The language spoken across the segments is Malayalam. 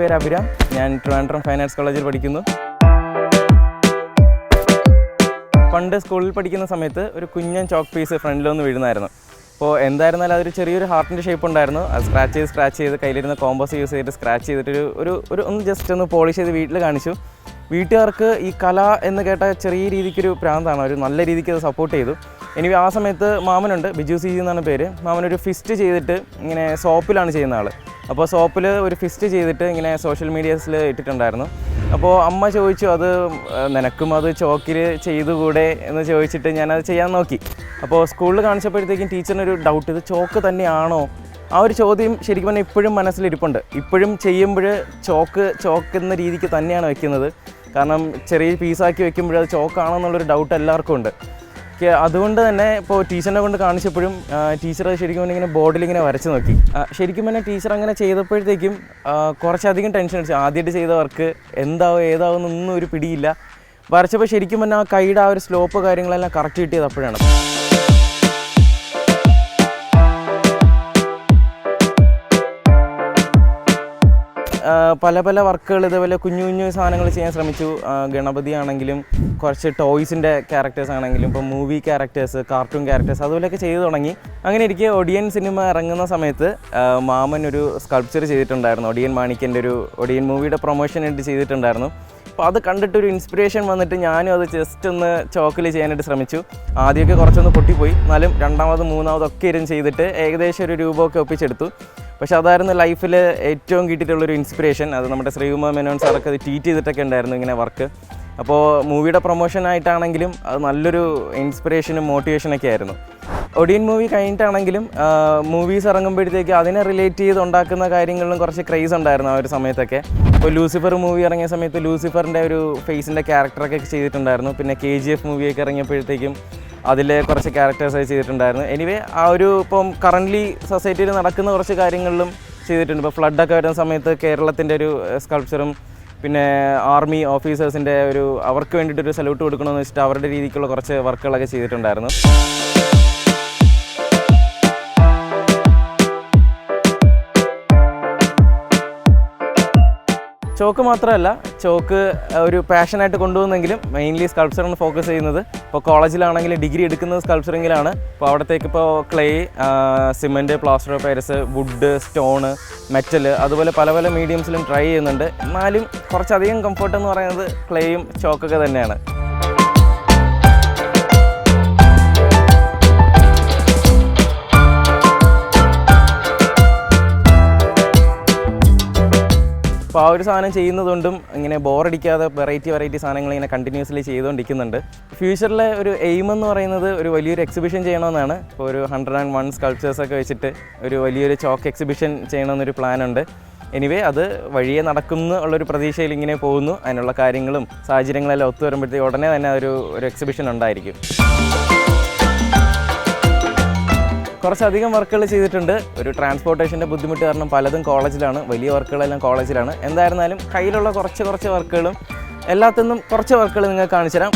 പേര് അഭിരാം. ഞാൻ ട്രിവാൻഡ്രം ഫൈൻ ആർട്സ് കോളേജിൽ പഠിക്കുന്നു. പണ്ട് സ്കൂളിൽ പഠിക്കുന്ന സമയത്ത് ഒരു കുഞ്ഞൻ ചോക്ക് പീസ് ഫ്രണ്ടിലൊന്ന് വീഴുന്നായിരുന്നു. അപ്പോൾ എന്തായിരുന്നാലും അതൊരു ചെറിയൊരു ഹാർട്ടിന്റെ ഷേപ്പ് ഉണ്ടായിരുന്നു. അത് സ്ക്രാച്ച് ചെയ്ത് സ്ക്രാച്ച് ചെയ്ത് കയ്യിലിരുന്ന കോമ്പോസ് യൂസ് ചെയ്തിട്ട് സ്ക്രാച്ച് ചെയ്തിട്ട് ഒരു ഒരു ഒന്ന് ജസ്റ്റ് ഒന്ന് പോളിഷ് ചെയ്ത് വീട്ടിൽ കാണിച്ചു. വീട്ടുകാർക്ക് ഈ കല എന്ന് കേട്ട ചെറിയ രീതിക്കൊരു പ്രാന്താണ്. ഒരു നല്ല രീതിക്ക് അത് സപ്പോർട്ട് ചെയ്തു. ഇനി ആ സമയത്ത് മാമനുണ്ട് ബിജു സി എന്നാണ് പേര്. മാമനൊരു ഫിസ്റ്റ് ചെയ്തിട്ട് ഇങ്ങനെ സോപ്പിലാണ് ചെയ്യുന്ന ആൾ അപ്പോൾ സോപ്പിൽ ഒരു ഫിസ്റ്റ് ചെയ്തിട്ട് ഇങ്ങനെ സോഷ്യൽ മീഡിയസിൽ ഇട്ടിട്ടുണ്ടായിരുന്നു. അപ്പോൾ അമ്മ ചോദിച്ചു അത് നിനക്കും അത് ചോക്കിൽ ചെയ്തുകൂടെ? എന്ന് ചോദിച്ചിട്ട് ഞാനത് ചെയ്യാൻ നോക്കി. അപ്പോൾ സ്കൂളിൽ കാണിച്ചപ്പോഴത്തേക്കും ടീച്ചറിനൊരു ഡൗട്ട് ഇത് ചോക്ക് തന്നെയാണോ? ആ ഒരു ചോദ്യം ശരിക്കും പറഞ്ഞാൽ ഇപ്പോഴും മനസ്സിലിരിപ്പുണ്ട്. ഇപ്പോഴും ചെയ്യുമ്പോൾ ചോക്ക് ചോക്ക് എന്ന രീതിക്ക് തന്നെയാണ് വെക്കുന്നത്. കാരണം ചെറിയ പീസാക്കി വെക്കുമ്പോൾ അത് ചോക്കാണോ എന്നുള്ളൊരു ഡൗട്ട് എല്ലാവർക്കും ഉണ്ട്. അതുകൊണ്ട് തന്നെ ഇപ്പോൾ ടീച്ചറിനെ കൊണ്ട് കാണിച്ചപ്പോഴും ടീച്ചർ ശരിക്കും ഇങ്ങനെ ബോർഡിൽ ഇങ്ങനെ വരച്ച് നോക്കി. ശരിക്കും പറഞ്ഞാൽ ടീച്ചർ അങ്ങനെ ചെയ്തപ്പോഴത്തേക്കും കുറച്ചധികം ടെൻഷൻ അടിച്ചു. ആദ്യമായിട്ട് ചെയ്ത വർക്ക് എന്താവും ഏതാവും എന്നൊന്നും ഒരു പിടിയില്ല. വരച്ചപ്പോൾ ശരിക്കും പറഞ്ഞാൽ ആ കൈയുടെ ആ ഒരു സ്ലോപ്പ് കാര്യങ്ങളെല്ലാം കറക്റ്റ് കിട്ടിയത് അപ്പോഴാണ്. പല പല വർക്കുകൾ ഇതേപോലെ കുഞ്ഞു കുഞ്ഞു സാധനങ്ങൾ ചെയ്യാൻ ശ്രമിച്ചു. ഗണപതി ആണെങ്കിലും കുറച്ച് ടോയ്സിന്റെ ക്യാരക്ടേഴ്സ് ആണെങ്കിലും ഇപ്പോൾ മൂവി ക്യാരക്ടേഴ്സ് കാർട്ടൂൺ ക്യാരക്ടേഴ്സ് അതുപോലെയൊക്കെ ചെയ്തു തുടങ്ങി. അങ്ങനെ ഇരിക്കെ ഒടിയൻ സിനിമ ഇറങ്ങുന്ന സമയത്ത് മാമൻ ഒരു സ്കൾപ്ചർ ചെയ്തിട്ടുണ്ടായിരുന്നു. ഒടിയൻ മാണിക്കന്റെ ഒരു ഒടിയൻ മൂവിയുടെ പ്രൊമോഷൻ ആയിട്ട് ചെയ്തിട്ടുണ്ടായിരുന്നു. അപ്പോൾ അത് കണ്ടിട്ടൊരു ഇൻസ്പിറേഷൻ വന്നിട്ട് ഞാനും അത് ജസ്റ്റ് ഒന്ന് ചോക്കിൽ ചെയ്യാനായിട്ട് ശ്രമിച്ചു. ആദ്യമൊക്കെ കുറച്ചൊന്ന് പൊട്ടിപ്പോയി. എന്നാലും രണ്ടാമത് മൂന്നാമതൊക്കെ ഇരുന്ന് ചെയ്തിട്ട് ഏകദേശം ഒരു രൂപമൊക്കെ ഒപ്പിച്ചെടുത്തു. പക്ഷെ അതായിരുന്നു ലൈഫിൽ ഏറ്റവും കിട്ടിയിട്ടുള്ളൊരു ഇൻസ്പിറേഷൻ അത് നമ്മുടെ ശ്രീകുമാർ മേനോൻ സാറൊക്കെ അത് ട്വീറ്റ് ചെയ്തിട്ടൊക്കെ ഉണ്ടായിരുന്നു ഇങ്ങനെ വർക്ക് അപ്പോൾ മൂവിയുടെ പ്രൊമോഷൻ ആയിട്ടാണെങ്കിലും അത് നല്ലൊരു ഇൻസ്പിറേഷനും മോട്ടിവേഷനൊക്കെ ആയിരുന്നു. ഒടിയൻ മൂവി കഴിഞ്ഞിട്ടാണെങ്കിലും മൂവീസ് ഇറങ്ങുമ്പോഴത്തേക്ക് അതിനെ റിലേറ്റ് ചെയ്ത് ഉണ്ടാക്കുന്ന കാര്യങ്ങളിലും കുറച്ച് ക്രേസ് ഉണ്ടായിരുന്നു ആ ഒരു സമയത്തൊക്കെ. ഇപ്പോൾ ലൂസിഫർ മൂവി ഇറങ്ങിയ സമയത്ത് ലൂസിഫറിന്റെ ഒരു ഫേസിന്റെ ക്യാരക്ടറൊക്കെ ചെയ്തിട്ടുണ്ടായിരുന്നു. പിന്നെ കെ ജി എഫ് മൂവിയൊക്കെ ഇറങ്ങിയപ്പോഴത്തേക്കും അതിലെ കുറച്ച് ക്യാരക്ടേഴ്സ് ചെയ്തിട്ടുണ്ടായിരുന്നു. എനിവേ ആ ഒരു ഇപ്പം കറന്റ്ലി സൊസൈറ്റിയിൽ നടക്കുന്ന കുറച്ച് കാര്യങ്ങളിലും ചെയ്തിട്ടുണ്ട്. ഇപ്പോൾ ഫ്ലഡൊക്കെ വരുന്ന സമയത്ത് കേരളത്തിന്റെ ഒരു സ്കൾപ്ചറും പിന്നെ ആർമി ഓഫീസേഴ്സിന്റെ ഒരു അവർക്ക് വേണ്ടിയിട്ടൊരു സല്യൂട്ട് കൊടുക്കണമെന്ന് വെച്ചിട്ട് അവരുടെ രീതിക്കുള്ള കുറച്ച് വർക്കുകളൊക്കെ ചെയ്തിട്ടുണ്ടായിരുന്നു. ചോക്ക് മാത്രമല്ല ചോക്ക് ഒരു പാഷനായിട്ട് കൊണ്ടുവന്നെങ്കിലും മെയിൻലി സ്കൾപ്ചറാണ് ഫോക്കസ് ചെയ്യുന്നത്. ഇപ്പോൾ കോളേജിലാണെങ്കിൽ ഡിഗ്രി എടുക്കുന്നത് സ്കൾപ്ചറിങ്ങിലാണ് അപ്പോൾ അവിടത്തേക്ക് ഇപ്പോൾ clay cement plaster of Paris wood stone metal അതുപോലെ പല പല മീഡിയംസിലും ട്രൈ ചെയ്യുന്നുണ്ട്. എന്നാലും കുറച്ചധികം കംഫർട്ട് എന്ന് പറയുന്നത് ക്ലേയും ചോക്കൊക്കെ തന്നെയാണ്. അപ്പോൾ ആ ഒരു സാധനം ചെയ്യുന്നതുകൊണ്ടും ഇങ്ങനെ ബോറടിക്കാതെ വെറൈറ്റി വെറൈറ്റി സാധനങ്ങൾ ഇങ്ങനെ കണ്ടിന്യൂസ്ലി ചെയ്തുകൊണ്ടിരിക്കുന്നുണ്ട്. ഫ്യൂച്ചറിലെ ഒരു എയിം എന്ന് പറയുന്നത് ഒരു വലിയൊരു എക്സിബിഷൻ ചെയ്യണമെന്നാണ്. ഇപ്പോൾ ഒരു ഹൺഡ്രഡ് ആൻഡ് വൺ സ്കൾപ്ചേഴ്സൊക്കെ വെച്ചിട്ട് ഒരു വലിയൊരു ചോക്ക് എക്സിബിഷൻ ചെയ്യണമെന്നൊരു പ്ലാനുണ്ട് എനിവേ അത് വഴിയെ നടക്കുന്നു ഉള്ളൊരു പ്രതീക്ഷയിൽ ഇങ്ങനെ പോകുന്നു. അതിനുള്ള കാര്യങ്ങളും സാഹചര്യങ്ങളെല്ലാം ഒത്തു വരുമ്പോഴത്തേക്ക് ഉടനെ തന്നെ ഒരു ഒരു എക്സിബിഷൻ ഉണ്ടായിരിക്കും. കുറച്ചധികം വർക്കുകൾ ചെയ്തിട്ടുണ്ട്. ഒരു ട്രാൻസ്പോർട്ടേഷന്റെ ബുദ്ധിമുട്ട് കാരണം പലതും കോളേജിലാണ്. വലിയ വർക്കുകളെല്ലാം കോളേജിലാണ്. എന്തായിരുന്നാലും കയ്യിലുള്ള കുറച്ച് കുറച്ച് വർക്കുകളും എല്ലാത്തിനും കുറച്ച് വർക്കുകൾ നിങ്ങൾക്ക് കാണിച്ചു തരാം.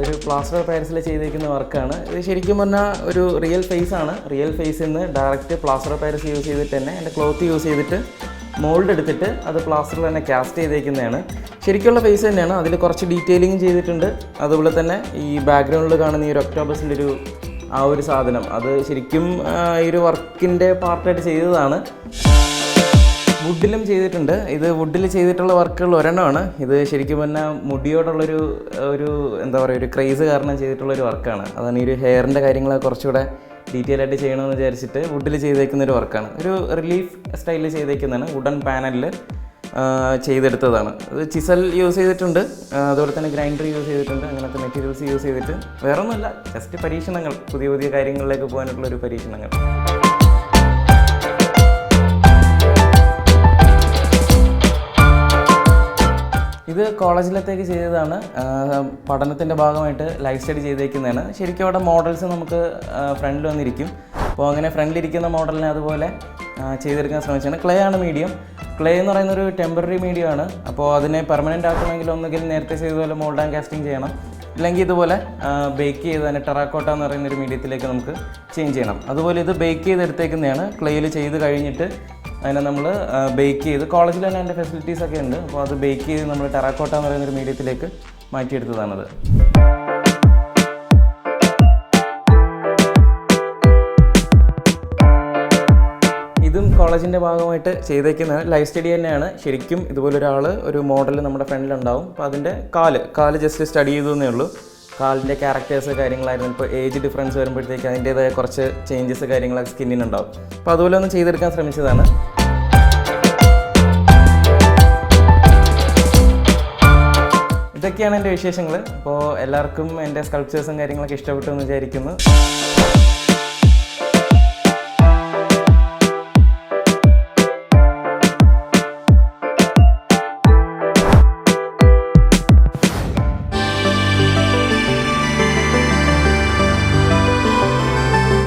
ഒരു പ്ലാസ്റ്റർ ഓഫ് പാരീസിൽ ചെയ്തിരിക്കുന്ന വർക്കാണ്. ഇത് ശരിക്കും പറഞ്ഞാൽ ഒരു റിയൽ ഫേസ് ആണ്. റിയൽ ഫേസിൽ നിന്ന് direct plaster of Paris use ചെയ്തിട്ട് തന്നെ എന്റെ ക്ലോത്ത് യൂസ് ചെയ്തിട്ട് മോൾഡ് എടുത്തിട്ട് അത് പ്ലാസ്റ്ററിൽ തന്നെ കാസ്റ്റ് ചെയ്തേക്കുന്നതാണ്. ശരിക്കുള്ള ഫേസ് തന്നെയാണ്. അതിൽ കുറച്ച് ഡീറ്റെയിലിംഗ് ചെയ്തിട്ടുണ്ട്. അതുപോലെ തന്നെ ഈ ബാക്ക്ഗ്രൗണ്ടിൽ കാണുന്ന ഈ ഒരു ഒക്ടോബസിന്റെ ഒരു ആ ഒരു സാധനം. അത് ശരിക്കും ഈ ഒരു വർക്കിന്റെ പാർട്ടായിട്ട് ചെയ്തതാണ്. വുഡിലും ചെയ്തിട്ടുണ്ട്. ഇത് വുഡിൽ ചെയ്തിട്ടുള്ള വർക്കുകൾ ഒരെണ്ണമാണ്. ഇത് ശരിക്കും പറഞ്ഞാൽ മുടിയോടുള്ളൊരു ഒരു എന്താ പറയുക ഒരു ക്രേസ് കാരണം ചെയ്തിട്ടുള്ള ഒരു വർക്കാണ്. അതാണ് ഈ ഒരു ഹെയറിന്റെ കാര്യങ്ങളൊക്കെ കുറച്ചുകൂടെ ഡീറ്റെയിൽ ആയിട്ട് ചെയ്യണമെന്ന് വിചാരിച്ചിട്ട് വുഡിൽ ചെയ്തേക്കുന്ന ഒരു വർക്കാണ് ഒരു റിലീഫ് സ്റ്റൈലിൽ ചെയ്തേക്കുന്നതാണ് വുഡൻ പാനലിൽ ചെയ്തെടുത്തതാണ്. അത് ചിസൽ യൂസ് ചെയ്തിട്ടുണ്ട്. അതുപോലെ തന്നെ ഗ്രൈൻഡർ യൂസ് ചെയ്തിട്ടുണ്ട്. അങ്ങനത്തെ മെറ്റീരിയൽസ് യൂസ് ചെയ്തിട്ട്. വേറെ ഒന്നുമല്ല ജസ്റ്റ് പരീക്ഷണങ്ങൾ. പുതിയ പുതിയ കാര്യങ്ങളിലേക്ക് പോകാനുള്ള ഒരു പരീക്ഷണങ്ങൾ. ഇത് കോളേജിലത്തേക്ക് ചെയ്തതാണ്. പഠനത്തിന്റെ ഭാഗമായിട്ട് ലൈഫ് സ്റ്റഡി ചെയ്തേക്കുന്നതാണ്. ശരിക്കും അവിടെ മോഡൽസ് നമുക്ക് ഫ്രണ്ടിൽ വന്നിരിക്കും. അപ്പോൾ അങ്ങനെ ഫ്രണ്ടിലിരിക്കുന്ന മോഡലിനെ അതുപോലെ ചെയ്തെടുക്കാൻ ശ്രമിച്ചാണ് ക്ലേ ആണ് മീഡിയം ക്ലേ എന്ന് പറയുന്ന ഒരു ടെമ്പററി മീഡിയം ആണ്. അപ്പോൾ അതിനെ പെർമനന്റ് ആക്കണമെങ്കിൽ ഒന്നുകിൽ നേരത്തെ ചെയ്തതുപോലെ മോൾഡ് ആൻഡ് കാസ്റ്റിംഗ് ചെയ്യണം. അല്ലെങ്കിൽ ഇതുപോലെ ബേക്ക് ചെയ്ത് തന്നെ ടെറാക്കോട്ട എന്ന് പറയുന്ന ഒരു മീഡിയത്തിലേക്ക് നമുക്ക് ചേഞ്ച് ചെയ്യണം. അതുപോലെ ഇത് ബേക്ക് ചെയ്തെടുത്തേക്കുന്നതാണ് ക്ലേയിൽ ചെയ്ത് കഴിഞ്ഞിട്ട് അതിനെ നമ്മൾ ബേക്ക് ചെയ്ത് കോളേജിൽ തന്നെ അതിന്റെ ഫെസിലിറ്റീസ് ഒക്കെ ഉണ്ട്. അപ്പോൾ അത് ബേക്ക് ചെയ്ത് നമ്മൾ ടെറാക്കോട്ട എന്ന് പറയുന്ന ഒരു മീഡിയത്തിലേക്ക് മാറ്റിയെടുത്തതാണത്. കോളേജിന്റെ ഭാഗമായിട്ട് ചെയ്തേക്കുന്ന ലൈഫ് സ്റ്റഡി തന്നെയാണ്. ശരിക്കും ഇതുപോലെ ഒരാൾ ഒരു മോഡൽ നമ്മുടെ ഫ്രണ്ടിലുണ്ടാവും. അപ്പോൾ അതിന്റെ കാൽ കാൽ ജസ്റ്റ് സ്റ്റഡി ചെയ്തു എന്നേ ഉള്ളൂ. കാലിന്റെ ക്യാരക്ടേഴ്സ് കാര്യങ്ങളായിരുന്നു. ഇപ്പോൾ ഏജ് ഡിഫറൻസ് വരുമ്പോഴത്തേക്ക് അതിന്റേതായ കുറച്ച് ചേഞ്ചസ് കാര്യങ്ങളൊക്കെ സ്കിന്നിനുണ്ടാവും. അപ്പോൾ അതുപോലെ ഒന്ന് ചെയ്തെടുക്കാൻ ശ്രമിച്ചതാണ്. ഇതൊക്കെയാണ് എന്റെ വിശേഷങ്ങൾ അപ്പോൾ എല്ലാവർക്കും എന്റെ സ്കൾപ്ചേഴ്സും കാര്യങ്ങളൊക്കെ ഇഷ്ടപ്പെട്ടു എന്ന് വിചാരിക്കുന്നു.